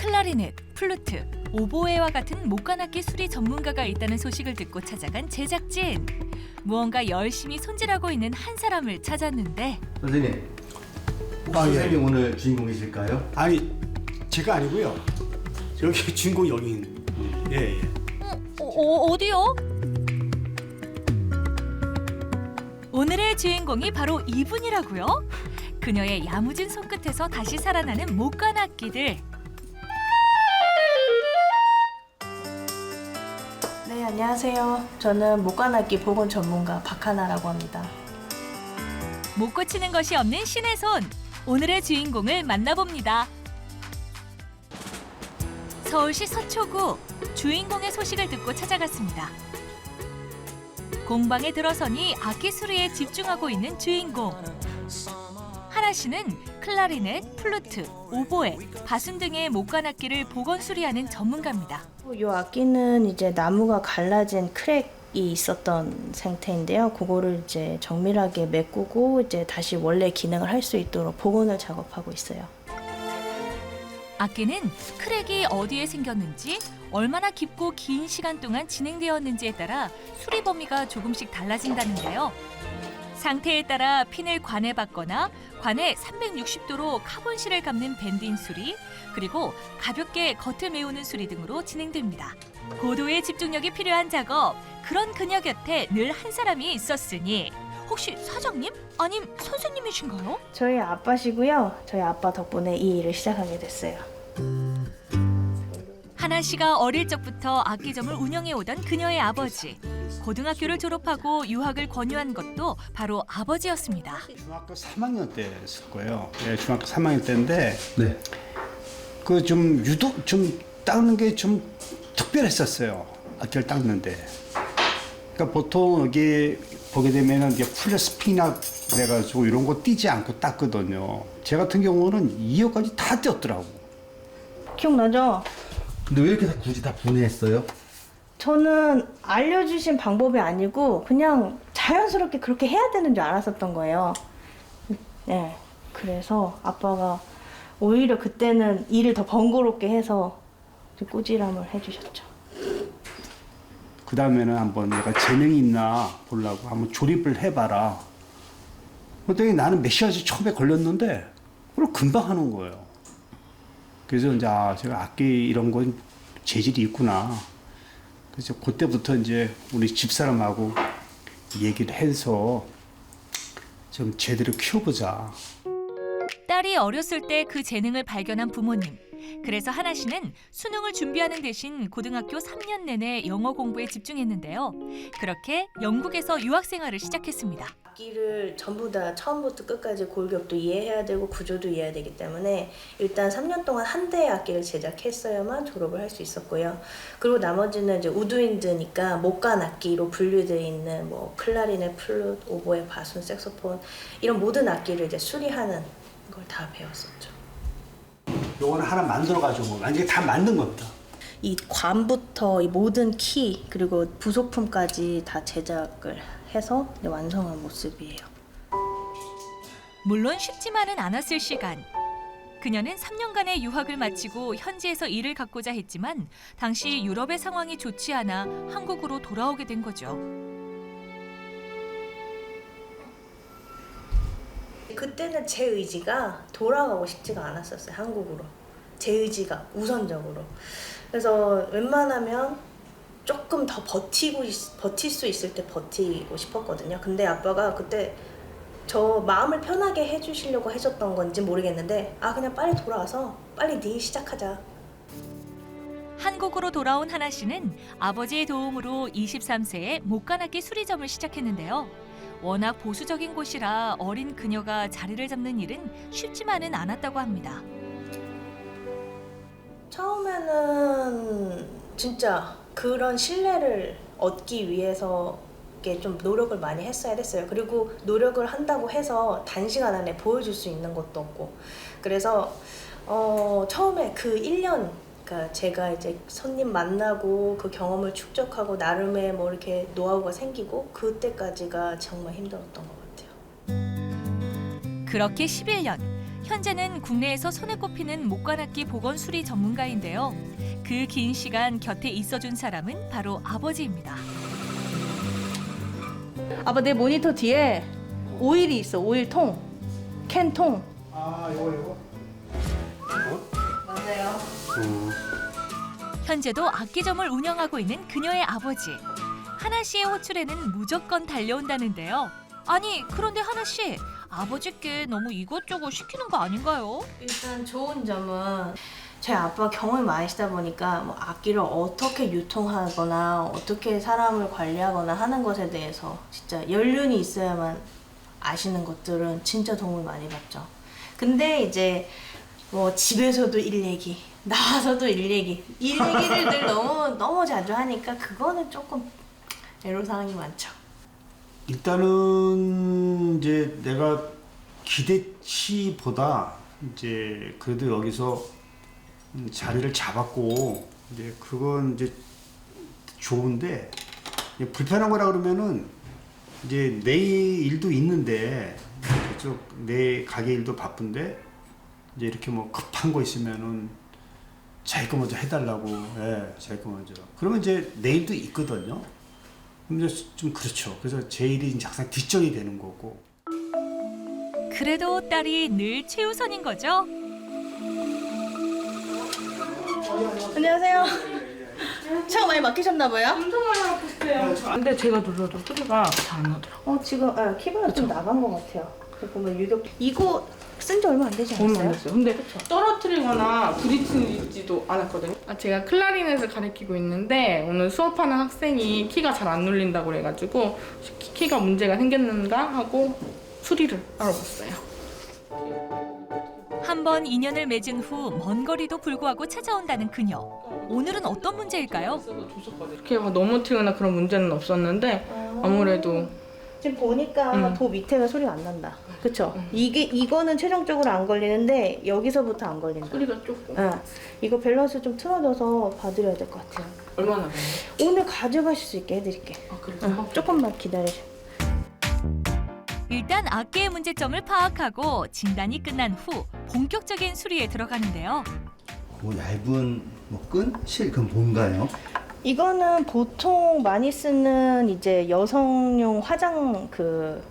클라리넷, 플루트, 오보에와 같은 목관악기 수리 전문가가 있다는 소식을 듣고 찾아간 제작진. 무언가 열심히 손질하고 있는 한 사람을 찾았는데 선생님, 혹시 아, 예. 선생님 오늘 주인공이실까요? 아니 제가 아니고요. 여기 주인공 여기 있는. 예 예. 어, 어, 어디요? 오늘의 주인공이 바로 이분이라고요? 그녀의 야무진 손끝에서 다시 살아나는 목관악기들. 안녕하세요. 저는 목관악기 보건 전문가 박하나라고 합니다. 못 고치는 것이 없는 신의 손. 오늘의 주인공을 만나봅니다. 서울시 서초구 주인공의 소식을 듣고 찾아갔습니다. 공방에 들어서니 악기 수리에 집중하고 있는 주인공. 하나 씨는 클라리넷, 플루트, 오보에, 바순 등의 목관 악기를 복원 수리하는 전문가입니다. 이 악기는 이제 나무가 갈라진 크랙 이 있었던 상태인데요. 그거를 이제 정밀하게 메꾸고 이제 다시 원래 기능을 할 수 있도록 복원을 작업하고 있어요. 악기는 크랙이 어디에 생겼는지, 얼마나 깊고 긴 시간 동안 진행되었는지에 따라 수리 범위가 조금씩 달라진다는데요. 상태에 따라 핀을 관에 받거나 관에 360도로 카본실을 감는 밴딩 수리, 그리고 가볍게 겉을 메우는 수리 등으로 진행됩니다. 고도의 집중력이 필요한 작업, 그런 그녀 곁에 늘 한 사람이 있었으니 혹시 사장님? 아님 선생님이신가요? 저희 아빠시고요. 저희 아빠 덕분에 이 일을 시작하게 됐어요. 하나 씨가 어릴 적부터 악기점을 운영해 오던 그녀의 아버지. 고등학교를 졸업하고 유학을 권유한 것도 바로 아버지였습니다. 중학교 3학년 때였을 거예요. 예, 중학교 3학년 때인데 네. 그 좀 유독 좀 닦는 게 좀 특별했었어요. 악기를 닦는데. 그러니까 보통 여기 보게 되면은 이게 풀려 스피나 그래가지고 이런 거 띄지 않고 닦거든요. 제 같은 경우는 2호까지 다 띄었더라고. 기억나죠? 근데 왜 이렇게 다 굳이 다 분해했어요? 저는 알려주신 방법이 아니고 그냥 자연스럽게 그렇게 해야 되는 줄 알았었던 거예요. 네. 그래서 아빠가 오히려 그때는 일을 더 번거롭게 해서 좀 꾸지람을 해주셨죠. 그 다음에는 한번 내가 재능이 있나 보려고 한번 조립을 해봐라. 그랬더니 나는 몇 시간씩 처음에 걸렸는데 그걸 금방 하는 거예요. 그래서 이제 아, 제가 악기 이런 건 재질이 있구나. 그래서 그때부터 이제 우리 집사람하고 얘기를 해서 좀 제대로 키워보자. 딸이 어렸을 때 그 재능을 발견한 부모님. 그래서 하나 씨는 수능을 준비하는 대신 고등학교 3년 내내 영어 공부에 집중했는데요. 그렇게 영국에서 유학 생활을 시작했습니다. 악기를 전부 다 처음부터 끝까지 골격도 이해해야 되고 구조도 이해해야 되기 때문에 일단 3년 동안 한 대의 악기를 제작했어야만 졸업을 할 수 있었고요. 그리고 나머지는 이제 우드윈드니까 목관 악기로 분류되어 있는 뭐 클라리넷, 플룻, 오보에, 바순, 색소폰 이런 모든 악기를 이제 수리하는 걸 다 배웠었죠. 요거는 하나 만들어가지고 완전히 다 만든 겁니다. 이 관부터 이 모든 키 그리고 부속품까지 다 제작을 해서 이제 완성한 모습이에요. 물론 쉽지만은 않았을 시간. 그녀는 3년간의 유학을 마치고 현지에서 일을 갖고자 했지만 당시 유럽의 상황이 좋지 않아 한국으로 돌아오게 된 거죠. 그때는 제 의지가 돌아가고 싶지가 않았었어요 한국으로. 제 의지가 우선적으로. 그래서 웬만하면 조금 더 버티고 있- 버틸 수 있을 때 버티고 싶었거든요. 근데 아빠가 그때 저 마음을 편하게 해주시려고 하셨던 건지 모르겠는데 아 그냥 빨리 돌아와서 빨리 네일 시작하자. 한국으로 돌아온 하나 씨는 아버지의 도움으로 23세에 목관악기 수리점을 시작했는데요. 워낙 보수적인 곳이라 어린 그녀가 자리를 잡는 일은 쉽지만은 않았다고 합니다. 처음에는 진짜 그런 신뢰를 얻기 위해서 좀 노력을 많이 했어야 됐어요. 그리고 노력을 한다고 해서 단시간 안에 보여줄 수 있는 것도 없고. 그래서 어, 처음에 그 1년 그러니까 제가 이제 손님 만나고 그 경험을 축적하고 나름의 뭐 이렇게 노하우가 생기고 그때까지가 정말 힘들었던 것 같아요. 그렇게 11년 현재는 국내에서 손에 꼽히는 목관악기 보건 수리 전문가인데요. 그 긴 시간 곁에 있어준 사람은 바로 아버지입니다. 아빠 내 모니터 뒤에 오일이 있어. 오일 통. 캔 통. 아 이거 이거. 맞아요. 현재도 악기점을 운영하고 있는 그녀의 아버지. 하나 씨의 호출에는 무조건 달려온다는데요. 아니 그런데 하나 씨 아버지께 너무 이것저것 시키는 거 아닌가요? 일단 좋은 점은 제 아빠 경험이 많으시다 보니까 뭐 악기를 어떻게 유통하거나 어떻게 사람을 관리하거나 하는 것에 대해서 진짜 연륜이 있어야만 아시는 것들은 진짜 도움을 많이 받죠. 근데 이제 뭐 집에서도 일 얘기, 나와서도 일 얘기, 일 얘기를 늘 너무 너무 자주 하니까 그거는 조금 애로사항이 많죠. 일단은 이제 내가 기대치보다 이제 그래도 여기서 음, 자리를 잡았고 이제 그건 이제 좋은데 이제 불편한 거라 그러면은 이제 내 일도 있는데 그쪽 내 가게 일도 바쁜데 이제 이렇게 뭐 급한 거 있으면은 자기 거 먼저 해달라고 예 자기 거 먼저 그러면 이제 내 일도 있거든요. 근데 좀 그렇죠. 그래서 제 일이 이제 항상 뒷전이 되는 거고. 그래도 딸이 늘 최우선인 거죠. 안녕하세요. 차 많이 막히셨나 봐요? 근데 제가 눌러도 소리가 잘 안 나더라고요. 어 지금 아, 키보드 좀 나간 것 같아요. 그 보면 유격 이거 쓴 지 얼마 안 되지 얼마 안 않았어요? 됐어요. 근데 떨어뜨리거나 부딪히지도 않았거든요. 아, 제가 클라리넷을 가르치고 있는데 오늘 수업하는 학생이 키가 잘 안 눌린다고 그래가지고 키- 키가 문제가 생겼는가 하고 수리를 알아봤어요. 한 번 인연을 맺은 후 먼 거리도 불구하고 찾아온다는 그녀. 오늘은 어떤 문제일까요? 이렇게 막 넘어뜨리거나 그런 문제는 없었는데 아무래도 지금 보니까 음. 도 밑에가 소리가 안 난다. 그쵸? 이게 이거는 최종적으로 안 걸리는데 여기서부터 안 걸린다. 소리가 조금 아, 이거 밸런스 좀 틀어져서 봐드려야 될 것 같아요. 얼마나 걸려요? 오늘 가져가실 수 있게 해드릴게. 아 그래요? 응, 조금만 기다리세요. 일단 악기의 문제점을 파악하고 진단이 끝난 후 본격적인 수리에 들어가는데요. 뭐 얇은 뭐 끈, 실 그건 뭔가요? 이거는 보통 많이 쓰는 이제 여성용 화장 그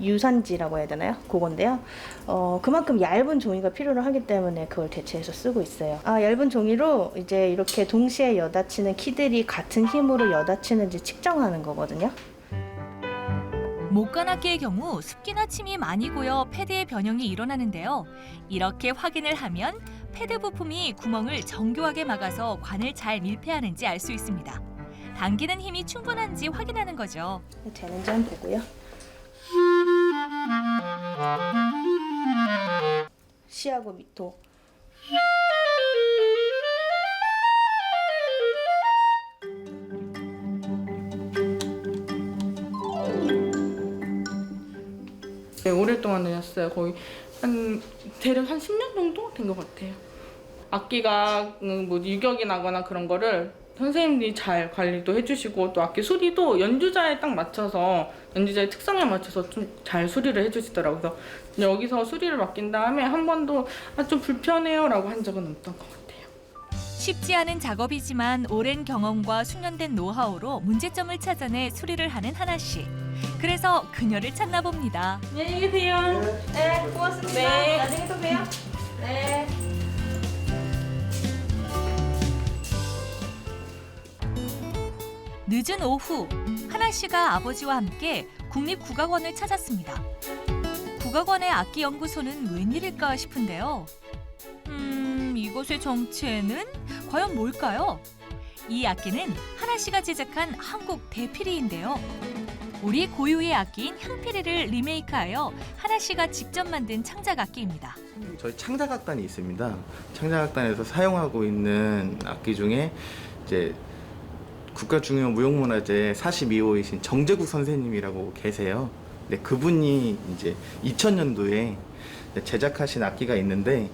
유산지라고 해야 되나요? 그건데요. 어, 그만큼 얇은 종이가 필요로 하기 때문에 그걸 대체해서 쓰고 있어요. 아, 얇은 종이로 이제 이렇게 동시에 여닫히는 키들이 같은 힘으로 여닫히는지 측정하는 거거든요. 목관악기의 경우 습기나 침이 많이 고여 패드의 변형이 일어나는데요. 이렇게 확인을 하면 패드 부품이 구멍을 정교하게 막아서 관을 잘 밀폐하는지 알 수 있습니다. 당기는 힘이 충분한지 확인하는 거죠. 되는지 한번 보고요. 시하고 미토. 네, 오랫동안 다녔어요. 거의 한 대략 한 10년 정도 된 것 같아요. 악기가 음, 뭐 유격이 나거나 그런 거를 선생님들이 잘 관리도 해주시고 또 악기 수리도 연주자에 딱 맞춰서 연주자의 특성에 맞춰서 좀 잘 수리를 해주시더라고요. 그래서 여기서 수리를 맡긴 다음에 한 번도 아, 좀 불편해요라고 한 적은 없던 것 같아요. 쉽지 않은 작업이지만 오랜 경험과 숙련된 노하우로 문제점을 찾아내 수리를 하는 하나 씨. 그래서 그녀를 찾나 봅니다. 안녕히 계세요. 네, 고맙습니다. 네. 나중에 또 봬요. 네. 늦은 오후 하나 씨가 아버지와 함께 국립국악원을 찾았습니다. 국악원의 악기 연구소는 웬일일까 싶은데요. 음, 이곳의 정체는 과연 뭘까요? 이 악기는 하나 씨가 제작한 한국 대피리인데요. 우리 고유의 악기인 향피리를 리메이크하여 하나 씨가 직접 만든 창작 악기입니다. 저희 창작악단이 있습니다. 창작악단에서 사용하고 있는 악기 중에 이제 국가 중요 무형문화재 42호이신 정재국 선생님이라고 계세요. 네, 그분이 이제 2000년도에 제작하신 악기가 있는데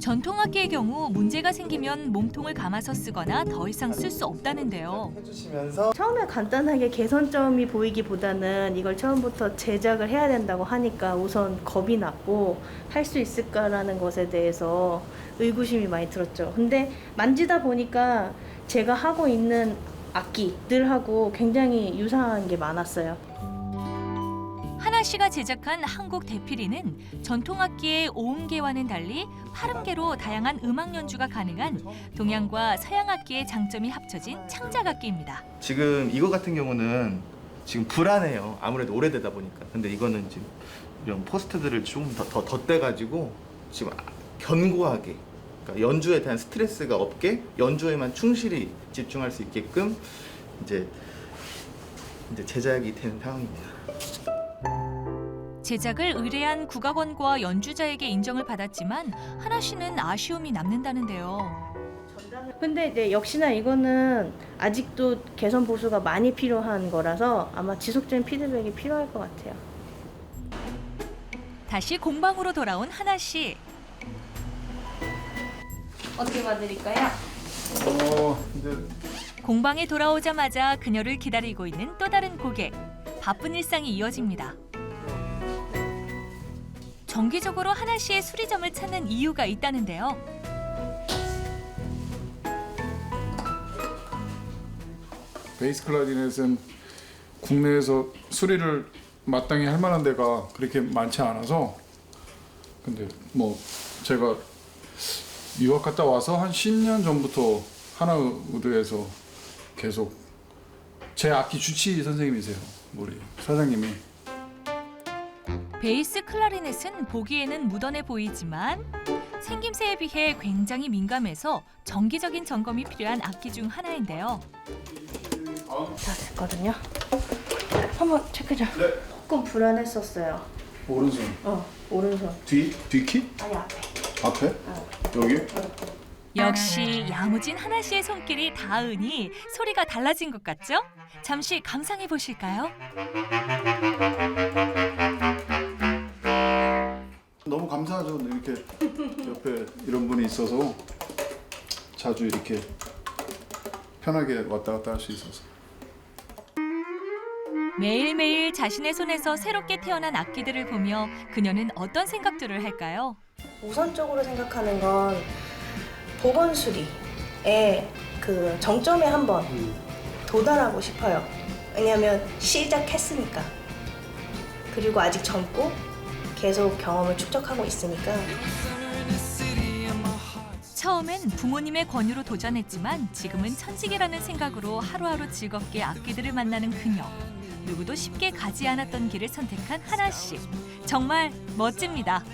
전통악기의 경우 문제가 생기면 몸통을 감아서 쓰거나 더 이상 쓸 수 없다는데요. 해주시면서 처음에 간단하게 개선점이 보이기보다는 이걸 처음부터 제작을 해야 된다고 하니까 우선 겁이 났고 할 수 있을까라는 것에 대해서 의구심이 많이 들었죠. 근데 만지다 보니까 제가 하고 있는 악기들하고 굉장히 유사한 게 많았어요. 하나 씨가 제작한 한국 대피리는 전통악기의 오음계와는 달리 파름계로 다양한 음악 연주가 가능한 동양과 서양 악기의 장점이 합쳐진 창작악기입니다. 지금 이거 같은 경우는 지금 불안해요. 아무래도 오래되다 보니까. 근데 이거는 지금 이런 포스트들을 좀더더 덧대가지고 지금 아- 견고하게 그러니까 연주에 대한 스트레스가 없게 연주에만 충실히 집중할 수 있게끔 이제 이제 제작이 된 상황입니다. 제작을 의뢰한 국악원과 연주자에게 인정을 받았지만 하나 씨는 아쉬움이 남는다는데요. 근데 이제 역시나 이거는 아직도 개선 보수가 많이 필요한 거라서 아마 지속적인 피드백이 필요할 것 같아요. 다시 공방으로 돌아온 하나 씨. 어떻게 봐드릴까요? 어, 이제 공방에 돌아오자마자 그녀를 기다리고 있는 또 다른 고객. 바쁜 일상이 이어집니다. 정기적으로 하나 씨의 수리점을 찾는 이유가 있다는데요. 베이스 클라리넷은 국내에서 수리를 마땅히 할 만한 데가 그렇게 많지 않아서 근데 뭐 제가 유학 갔다 와서 한 10년 전부터 하나의드에서 계속 제 악기 주치 선생님이세요 우리 사장님이 베이스 클라리넷은 보기에는 무던해 보이지만 생김새에 비해 굉장히 민감해서 정기적인 점검이 필요한 악기 중 하나인데요. 다 됐거든요. 한번 체크 좀. 조금 불안했었어요. 오른손 어, 오른손. 뒤 뒤키 아니 앞에. 앞에 여기 역시 야무진 하나 씨의 손길이 닿으니 소리가 달라진 것 같죠? 잠시 감상해 보실까요? 너무 감사하죠 이렇게 옆에 이런 분이 있어서 자주 이렇게 편하게 왔다 갔다 할 수 있어서 매일매일 자신의 손에서 새롭게 태어난 악기들을 보며 그녀는 어떤 생각들을 할까요? 우선적으로 생각하는 건 보건 수리의 그 정점에 한번 도달하고 싶어요. 왜냐하면 시작했으니까. 그리고 아직 젊고 계속 경험을 축적하고 있으니까 처음엔 부모님의 권유로 도전했지만 지금은 천직이라는 생각으로 하루하루 즐겁게 악기들을 만나는 그녀. 누구도 쉽게 가지 않았던 길을 선택한 하나 씨. 정말 멋집니다.